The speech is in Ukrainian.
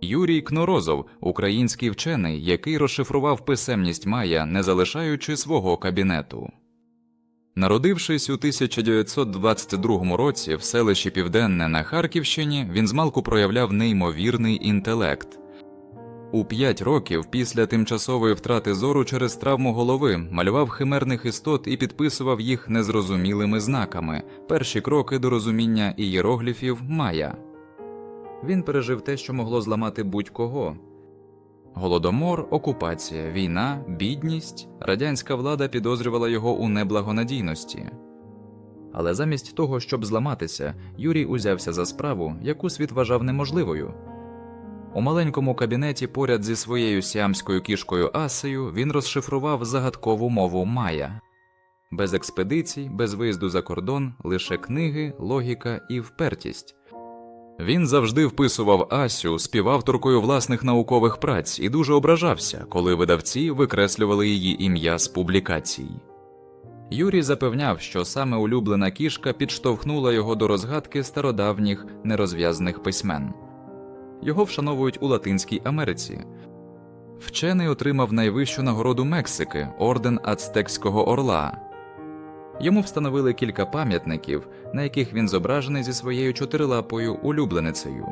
Юрій Кнорозов, український вчений, який розшифрував писемність Майя, не залишаючи свого кабінету. Народившись у 1922 році в селищі Південне на Харківщині, він змалку проявляв неймовірний інтелект. У п'ять років після тимчасової втрати зору через травму голови малював химерних істот і підписував їх незрозумілими знаками перші кроки до розуміння ієрогліфів Майя. Він пережив те, що могло зламати будь-кого. Голодомор, окупація, війна, бідність, радянська влада підозрювала його у неблагонадійності. Але замість того, щоб зламатися, Юрій узявся за справу, яку світ вважав неможливою. У маленькому кабінеті поряд зі своєю сіамською кішкою Асею він розшифрував загадкову мову Майя. Без експедицій, без виїзду за кордон, лише книги, логіка і впертість. Він завжди вписував Асю співавторкою власних наукових праць і дуже ображався, коли видавці викреслювали її ім'я з публікацій. Юрій запевняв, що саме улюблена кішка підштовхнула його до розгадки стародавніх нерозв'язаних письмен. Його вшановують у Латинській Америці. Вчений отримав найвищу нагороду Мексики орден Ацтекського орла. Йому встановили кілька пам'ятників, на яких він зображений зі своєю чотирилапою улюбленицею.